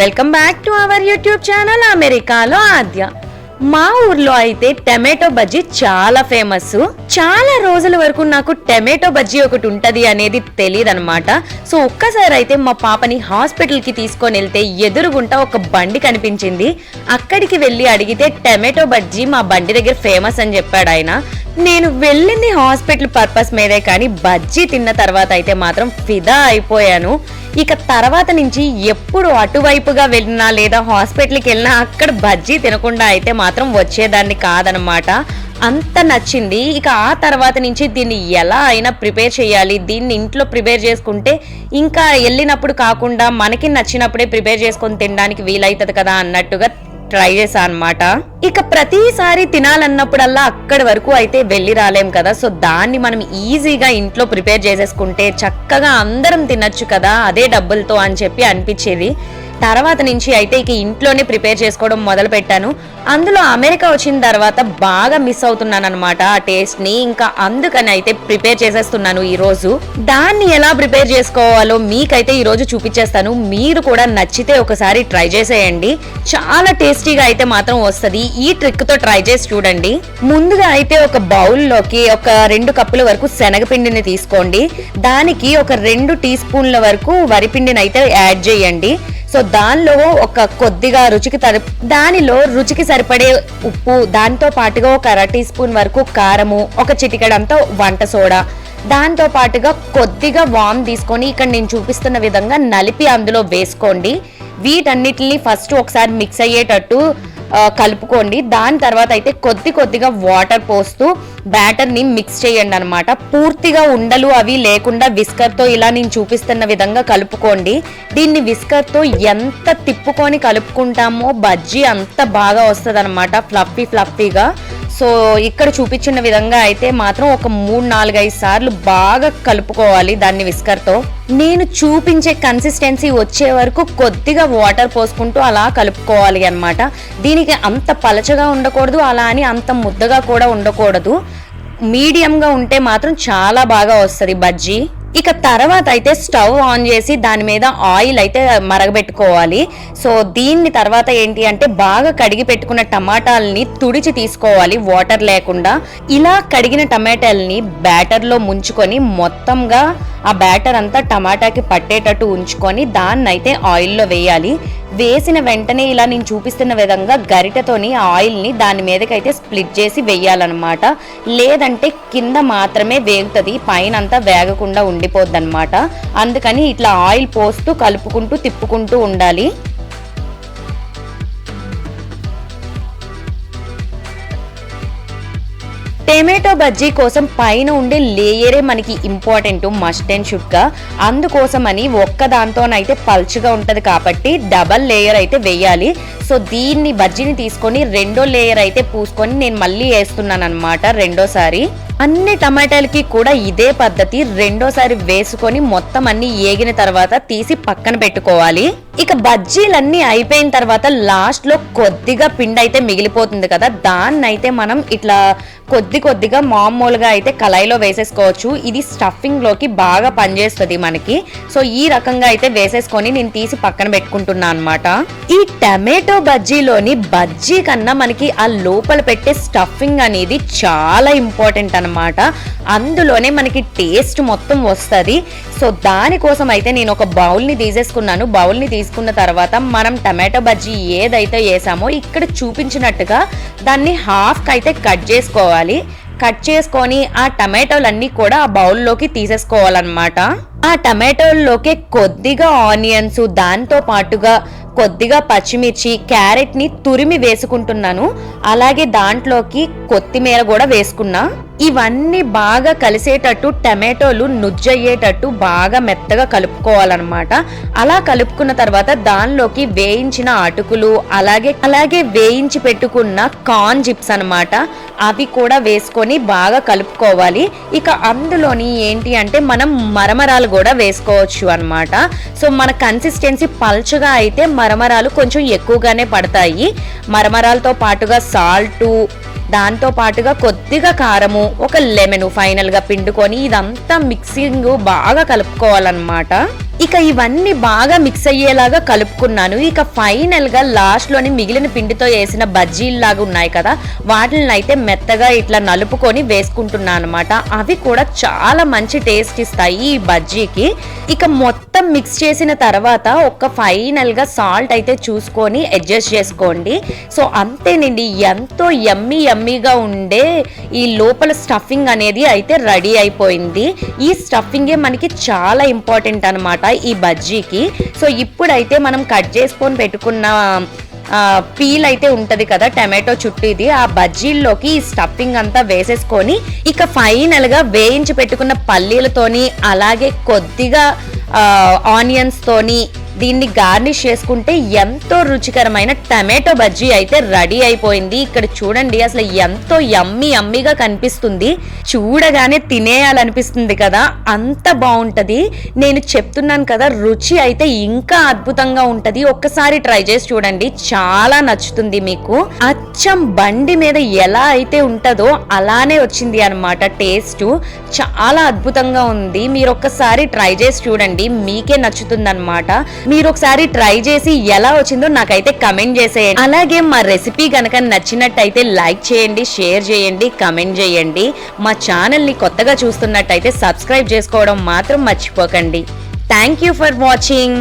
Welcome back to our YouTube channel అమెరికాలో ఆద్య మా ఊర్లో అయితే టమాటో బజ్జీ చాలా ఫేమస్. చాలా రోజుల వరకు నాకు టమాటో బజ్జీ ఒకటి ఉంటది అనేది తెలియదు అనమాట సో ఒక్కసారి అయితే మా పాపని హాస్పిటల్కి తీసుకొని వెళ్తే ఎదురుగుంట ఒక బండి కనిపించింది. అక్కడికి వెళ్ళి అడిగితే టమాటో బజ్జీ మా బండి దగ్గర ఫేమస్ అని చెప్పాడు ఆయన. నేను వెళ్ళింది హాస్పిటల్ పర్పస్ మీదే కానీ బజ్జీ తిన్న తర్వాత అయితే మాత్రం ఫిదా అయిపోయాను. ఇక తర్వాత నుంచి ఎప్పుడు అటువైపుగా వెళ్ళినా లేదా హాస్పిటల్కి వెళ్ళినా అక్కడ బజ్జీ తినకుండా అయితే మాత్రం వచ్చేదాన్ని కాదనమాట అంత నచ్చింది. ఇక ఆ తర్వాత నుంచి దీన్ని ఎలా అయినా ప్రిపేర్ చేయాలి. దీన్ని ఇంట్లో ప్రిపేర్ చేసుకుంటే ఇంకా వెళ్ళినప్పుడు కాకుండా మనకి నచ్చినప్పుడే ప్రిపేర్ చేసుకొని తినడానికి వీలవుతుంది కదా అన్నట్టుగా ట్రై చేశా అనమాట ఇక ప్రతిసారి తినాలన్నప్పుడల్లా అక్కడి వరకు అయితే వెళ్ళి రాలేం కదా. సో దాన్ని మనం ఈజీగా ఇంట్లో ప్రిపేర్ చేసేసుకుంటే చక్కగా అందరం తినచ్చు కదా అదే డబ్బులతో అని చెప్పి అనిపించేది. తర్వాత నుంచి అయితే ఇక ఇంట్లోనే ప్రిపేర్ చేసుకోవడం మొదలు పెట్టాను అందులో అమెరికా వచ్చిన తర్వాత బాగా మిస్ అవుతున్నాను అనమాట ఆ టేస్ట్ని ఇంకా అందుకని అయితే ప్రిపేర్ చేసేస్తున్నాను ఈ రోజు దాన్ని ఎలా ప్రిపేర్ చేసుకోవాలో మీకైతే ఈ రోజు చూపించేస్తాను. మీరు కూడా నచ్చితే ఒకసారి ట్రై చేసేయండి. చాలా టేస్టీగా అయితే మాత్రం వస్తుంది. ఈ ట్రిక్తో ట్రై చేసి చూడండి. ముందుగా అయితే ఒక బౌల్లోకి ఒక రెండు కప్పుల వరకు శనగపిండిని తీసుకోండి. దానికి ఒక రెండు టీ స్పూన్ల వరకు వరిపిండిని అయితే యాడ్ చేయండి. సో దానిలో ఒక కొద్దిగా రుచికి తరి దానిలో రుచికి సరిపడే ఉప్పు దాంతో పాటుగా ఒక అర టీ స్పూన్ వరకు కారము ఒక చిటికడంతో వంట సోడా. దాంతో పాటుగా కొద్దిగా వామ్ తీసుకొని ఇక్కడ నేను చూపిస్తున్న విధంగా నలిపి అందులో వేసుకోండి. వీటన్నిటిని ఫస్ట్ ఒకసారి మిక్స్ అయ్యేటట్టు కలుపుకోండి. దాని తర్వాత అయితే కొద్ది కొద్దిగా వాటర్ పోస్తూ బ్యాటర్ని మిక్స్ చేయండి అనమాట పూర్తిగా ఉండలు అవి లేకుండా విస్కర్తో ఇలా నేను చూపిస్తున్న విధంగా కలుపుకోండి. దీన్ని విస్కర్తో ఎంత తిప్పుకొని కలుపుకుంటామో బజ్జీ అంత బాగా వస్తుంది అనమాట ఫ్లఫీ ఫ్లఫీగా. సో ఇక్కడ చూపించిన విధంగా అయితే మాత్రం ఒక మూడు నాలుగైదు సార్లు బాగా కలుపుకోవాలి దాన్ని విస్కర్తో. నేను చూపించే కన్సిస్టెన్సీ వచ్చే వరకు కొద్దిగా వాటర్ పోసుకుంటూ అలా కలుపుకోవాలి అన్నమాట. దీనికి అంత పలచగా ఉండకూడదు అలా అని అంత ముద్దగా కూడా ఉండకూడదు. మీడియంగా ఉంటే మాత్రం చాలా బాగా వస్తుంది బజ్జీ. ఇక తర్వాత అయితే స్టవ్ ఆన్ చేసి దాని మీద ఆయిల్ అయితే మరగబెట్టుకోవాలి. సో దీన్ని తర్వాత ఏంటి అంటే బాగా కడిగి పెట్టుకున్న టమాటాలని తుడిచి తీసుకోవాలి వాటర్ లేకుండా. ఇలా కడిగిన టమాటాలని బ్యాటర్లో ముంచుకొని మొత్తంగా ఆ బ్యాటర్ అంతా టమాటాకి పట్టేటట్టు ఉంచుకొని దాన్నైతే ఆయిల్లో వేయాలి. వేసిన వెంటనే ఇలా నేను చూపిస్తున్న విధంగా గరిటెతోని ఆయిల్ని దాని మీదకైతే స్ప్లిట్ చేసి వేయాలన్నమాట. లేదంటే కింద మాత్రమే వేగుతుంది పైన అంతా వేగకుండా ఉండిపోద్ది అనమాట అందుకని ఇట్లా ఆయిల్ పోస్తూ కలుపుకుంటూ తిప్పుకుంటూ ఉండాలి. టమాటో బజ్జీ కోసం పైన ఉండే లేయరే మనకి ఇంపార్టెంట్ మస్ట్ అండ్ షుడ్గా. అందుకోసమని ఒక్క దాంతోనైతే పల్చగా ఉంటది కాబట్టి డబల్ లేయర్ అయితే వేయాలి. సో దీన్ని బజ్జీని తీసుకొని రెండో లేయర్ అయితే పూసుకొని నేను మళ్ళీ వేస్తున్నాను అనమాట రెండోసారి. అన్ని టమాటాలకి కూడా ఇదే పద్ధతి రెండోసారి వేసుకొని మొత్తం అన్ని ఏగిన తర్వాత తీసి పక్కన పెట్టుకోవాలి. ఇక బజ్జీలన్నీ అయిపోయిన తర్వాత లాస్ట్లో కొద్దిగా పిండి అయితే మిగిలిపోతుంది కదా. దాన్ని అయితే మనం ఇట్లా కొద్ది కొద్దిగా మామూలుగా అయితే కళాయిలో వేసేసుకోవచ్చు. ఇది స్టఫింగ్లోకి బాగా పనిచేస్తుంది మనకి. సో ఈ రకంగా అయితే వేసేసుకొని నేను తీసి పక్కన పెట్టుకుంటున్నా అనమాట ఈ టమాటో బజ్జీలోని బజ్జీ కన్నా మనకి ఆ లోపల పెట్టే స్టఫింగ్ అనేది చాలా ఇంపార్టెంట్ అన్నమాట. అందులోనే మనకి టేస్ట్ మొత్తం వస్తుంది. సో దానికోసం అయితే నేను ఒక బౌల్ని తీసేసుకున్నాను. బౌల్ని తీసుకున్న తర్వాత మనం టమాటో బజ్జీ ఏదైతే వేసామో ఇక్కడ చూపించినట్టుగా దాన్ని హాఫ్కి అయితే కట్ చేసుకోవాలి. కట్ చేసుకొని ఆ టమాటోలన్నీ కూడా ఆ బౌల్లోకి తీసేసుకోవాలన్నమాట. ఆ టమాటోల్లోకి కొద్దిగా ఆనియన్స్ దాంతో పాటుగా కొద్దిగా పచ్చిమిర్చి క్యారెట్ని తురిమి వేసుకుంటున్నాను. అలాగే దాంట్లోకి కొత్తిమీర కూడా వేసుకున్నా. ఇవన్నీ బాగా కలిసేటట్టు టమాటోలు నుజ్జయ్యేటట్టు బాగా మెత్తగా కలుపుకోవాలన్నమాట. అలా కలుపుకున్న తర్వాత దానిలోకి వేయించిన అటుకులు అలాగే అలాగే వేయించి పెట్టుకున్న కార్న్ చిప్స్ అన్నమాట. అవి కూడా వేసుకొని బాగా కలుపుకోవాలి. ఇక అందులోని ఏంటి అంటే మనం మరమరాలు కూడా వేసుకోవచ్చు అనమాట సో మన కన్సిస్టెన్సీ పల్చగా అయితే మరమరాలు కొంచెం ఎక్కువగానే పడతాయి. మరమరాలతో పాటుగా సాల్టు దాంతో పాటుగా కొద్దిగా కారము ఒక లెమన్ ఫైనల్గా పిండుకొని ఇదంతా మిక్సింగ్ బాగా కలుపుకోవాలన్నమాట. ఇక ఇవన్నీ బాగా మిక్స్ అయ్యేలాగా కలుపుకున్నాను. ఇక ఫైనల్గా లాస్ట్లోని మిగిలిన పిండితో వేసిన బజ్జీల్లాగా ఉన్నాయి కదా వాటిని అయితే మెత్తగా ఇట్లా నలుపుకొని వేసుకుంటున్నాను అనమాట అవి కూడా చాలా మంచి టేస్ట్ ఇస్తాయి ఈ బజ్జీకి. ఇక మొత్తం మిక్స్ చేసిన తర్వాత ఒక ఫైనల్గా సాల్ట్ అయితే చూసుకొని అడ్జస్ట్ చేసుకోండి. సో అంతేనండి ఎంతో ఎమ్మి ఎమ్మిగా ఉండే ఈ లోపల స్టఫింగ్ అనేది అయితే రెడీ అయిపోయింది. ఈ స్టఫింగే మనకి చాలా ఇంపార్టెంట్ అనమాట అన్నమాట ఈ బజ్జీకి. సో ఇప్పుడైతే మనం కట్ చేసుకొని పెట్టుకున్న పీల్ అయితే ఉంటది కదా టమాటో చుట్టూ ఇది ఆ బజ్జీల్లోకి ఈ స్టఫింగ్ అంతా వేసేసుకొని ఇక ఫైనల్గా వేయించి పెట్టుకున్న పల్లీలతోని అలాగే కొద్దిగా ఆనియన్స్ తోని దీన్ని గార్నిష్ చేసుకుంటే ఎంతో రుచికరమైన టమాటో బజ్జీ అయితే రెడీ అయిపోయింది. ఇక్కడ చూడండి అసలు ఎంతో యమ్మి యమ్మీగా కనిపిస్తుంది. చూడగానే తినేయాలనిపిస్తుంది కదా అంత బాగుంటుంది. నేను చెప్తున్నాను కదా రుచి అయితే ఇంకా అద్భుతంగా ఉంటుంది. ఒక్కసారి ట్రై చేసి చూడండి చాలా నచ్చుతుంది మీకు. అచ్చం బండి మీద ఎలా అయితే ఉంటుందో అలానే వచ్చింది అనమాట టేస్ట్. చాలా అద్భుతంగా ఉంది. మీరు ఒక్కసారి ట్రై చేసి చూడండి మీకే నచ్చుతుంది అనమాట మీరు ఒకసారి ట్రై చేసి ఎలా వచ్చిందో నాకైతే కమెంట్ చేసేయండి. అలాగే మా రెసిపీ గనక నచ్చినట్టయితే లైక్ చేయండి షేర్ చేయండి కమెంట్ చేయండి. మా ఛానల్ని కొత్తగా చూస్తున్నట్టయితే సబ్స్క్రైబ్ చేసుకోవడం మాత్రం మర్చిపోకండి. Thank you for watching.